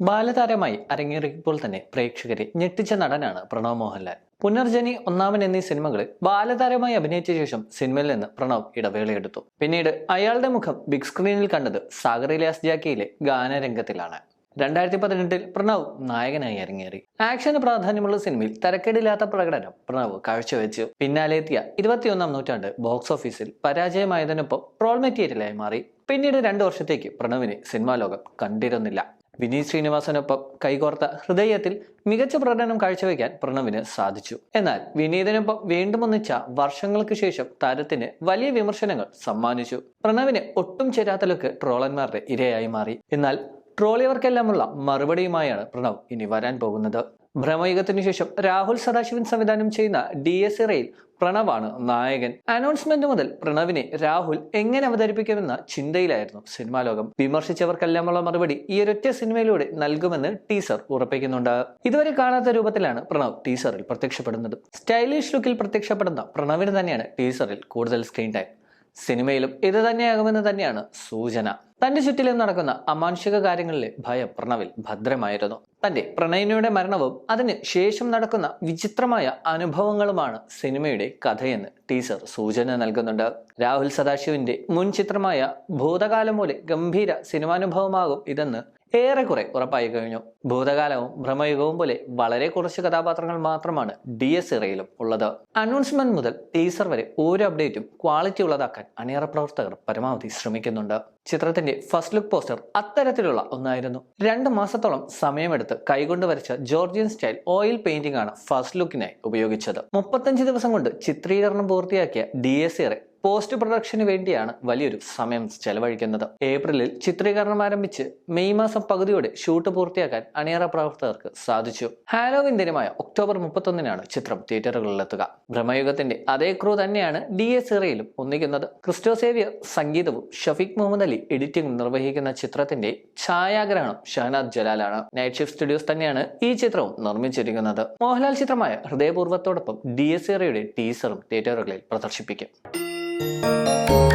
ബാലതാരമായി അരങ്ങേറിയപ്പോൾ തന്നെ പ്രേക്ഷകരെ ഞെട്ടിച്ച നടനാണ് പ്രണവ് മോഹൻലാൽ. പുനർജനി ഒന്നാമൻ എന്നീ സിനിമകളിൽ ബാലതാരമായി അഭിനയിച്ച ശേഷം സിനിമയിൽ നിന്ന് പ്രണവ് ഇടവേളയെടുത്തു. പിന്നീട് അയാളുടെ മുഖം ബിഗ് സ്ക്രീനിൽ കണ്ടത് സാഗർ ഇലാസ് ജാക്കിയിലെ ഗാനരംഗത്തിലാണ്. രണ്ടായിരത്തി പതിനെട്ടിൽ പ്രണവ് നായകനായി അരങ്ങേറി. ആക്ഷന് പ്രാധാന്യമുള്ള സിനിമയിൽ തരക്കേടില്ലാത്ത പ്രകടനം പ്രണവ് കാഴ്ചവെച്ചു. പിന്നാലെ എത്തിയ ഇരുപത്തിയൊന്നാം നൂറ്റാണ്ട് ബോക്സ് ഓഫീസിൽ പരാജയമായതിനൊപ്പം ട്രോൾ മെറ്റീരിയലായി മാറി. പിന്നീട് രണ്ടു വർഷത്തേക്ക് പ്രണവിനെ സിനിമാ ലോകം കണ്ടിരുന്നില്ല. വിനീത് ശ്രീനിവാസനൊപ്പം കൈകോർത്ത ഹൃദയത്തിൽ മികച്ച പ്രകടനം കാഴ്ചവെക്കാൻ പ്രണവിന് സാധിച്ചു. എന്നാൽ വിനീതിനൊപ്പം വീണ്ടും ഒന്നിച്ച വർഷങ്ങൾക്ക് ശേഷം താരത്തിന് വലിയ വിമർശനങ്ങൾ സമ്മാനിച്ചു. പ്രണവിന് ഒട്ടും ചേരാത്തലൊക്കെ ട്രോളന്മാരുടെ ഇരയായി മാറി. എന്നാൽ ട്രോളിയവർക്കെല്ലാമുള്ള മറുപടിയുമായാണ് പ്രണവ് ഇനി വരാൻ പോകുന്നത്. ഭ്രമയുഗത്തിനു ശേഷം രാഹുൽ സദാശിവൻ സംവിധാനം ചെയ്യുന്ന ഡി എസ് ഇറയിൽ പ്രണവാണ് നായകൻ. അനൗൺസ്മെന്റ് മുതൽ പ്രണവിനെ രാഹുൽ എങ്ങനെ അവതരിപ്പിക്കുമെന്ന ചിന്തയിലായിരുന്നു സിനിമാ ലോകം. വിമർശിച്ചവർക്കെല്ലാമുള്ള മറുപടി ഈ ഒരൊറ്റ സിനിമയിലൂടെ നൽകുമെന്ന് ടീസർ ഉറപ്പിക്കുന്നുണ്ട്. ഇതുവരെ കാണാത്ത രൂപത്തിലാണ് പ്രണവ് ടീസറിൽ പ്രത്യക്ഷപ്പെടുന്നത്. സ്റ്റൈലിഷ് ലുക്കിൽ പ്രത്യക്ഷപ്പെടുന്ന പ്രണവിന് തന്നെയാണ് ടീസറിൽ കൂടുതൽ സ്ക്രീൻ ടൈം. സിനിമയിലും ഇത് തന്നെയാകുമെന്ന് തന്നെയാണ് സൂചന. തന്റെ ചുറ്റിലും നടക്കുന്ന അമാനുഷിക കാര്യങ്ങളിലെ ഭയം പ്രണവിൽ ഭദ്രമായിരുന്നു. തന്റെ പ്രണയിനിയുടെ മരണവും അതിന് ശേഷം നടക്കുന്ന വിചിത്രമായ അനുഭവങ്ങളുമാണ് സിനിമയുടെ കഥയെന്ന് ടീസർ സൂചന നൽകുന്നുണ്ട്. രാഹുൽ സദാശിവന്റെ മുൻ ചിത്രമായ ഭൂതകാലം പോലെ ഗംഭീര സിനിമാനുഭവമാകും ഇതെന്ന് ഏറെക്കുറെ ഉറപ്പായി കഴിഞ്ഞു. ഭൂതകാലവും ഭ്രമയുഗവും പോലെ വളരെ കുറച്ച് കഥാപാത്രങ്ങൾ മാത്രമാണ് ഡി എസ് ഇറയിലും ഉള്ളത്. അനൗൺസ്മെന്റ് മുതൽ ടീസർ വരെ ഓരോ അപ്ഡേറ്റും ക്വാളിറ്റി ഉള്ളതാക്കാൻ അണിയറ പ്രവർത്തകർ പരമാവധി ശ്രമിക്കുന്നുണ്ട്. ചിത്രത്തിന്റെ ഫസ്റ്റ് ലുക്ക് പോസ്റ്റർ അത്തരത്തിലുള്ള ഒന്നായിരുന്നു. രണ്ട് മാസത്തോളം സമയമെടുത്ത് കൈകൊണ്ട് വരച്ച ജോർജിയൻ സ്റ്റൈൽ ഓയിൽ പെയിന്റിംഗ് ആണ് ഫസ്റ്റ് ലുക്കിനായി ഉപയോഗിച്ചത്. മുപ്പത്തഞ്ച് ദിവസം കൊണ്ട് ചിത്രീകരണം പൂർത്തിയാക്കിയ ഡി എസ് ഇറെ പോസ്റ്റ് പ്രൊഡക്ഷന് വേണ്ടിയാണ് വലിയൊരു സമയം ചെലവഴിക്കുന്നത്. ഏപ്രിലിൽ ചിത്രീകരണം ആരംഭിച്ച് മെയ് മാസം പകുതിയോടെ ഷൂട്ട് പൂർത്തിയാക്കാൻ അണിയറ പ്രവർത്തകർക്ക് സാധിച്ചു. ഹാലോവിൻ ദിനമായ ഒക്ടോബർ മുപ്പത്തൊന്നിനാണ് ചിത്രം തിയേറ്ററുകളിലെത്തുക. ബ്രഹ്മയുഗത്തിന്റെ അതേ ക്രൂ തന്നെയാണ് ഡി എസ് ഇറയിലും ഒന്നിക്കുന്നത്. ക്രിസ്റ്റോസേവിയർ സംഗീതവും ഷഫീഖ് മുഹമ്മദ് അലി എഡിറ്റിംഗും നിർവഹിക്കുന്ന ചിത്രത്തിന്റെ ഛായാഗ്രഹണം ഷഹനാദ് ജലാലാണ്. നൈറ്റ് ഷിഫ്റ്റ് സ്റ്റുഡിയോസ് തന്നെയാണ് ഈ ചിത്രവും നിർമ്മിച്ചിരിക്കുന്നത്. മോഹൻലാൽ ചിത്രമായ ഹൃദയപൂർവത്തോടൊപ്പം ഡി എസ് ഇറയുടെ ടീസറും തിയേറ്ററുകളിൽ പ്രദർശിപ്പിക്കും. Música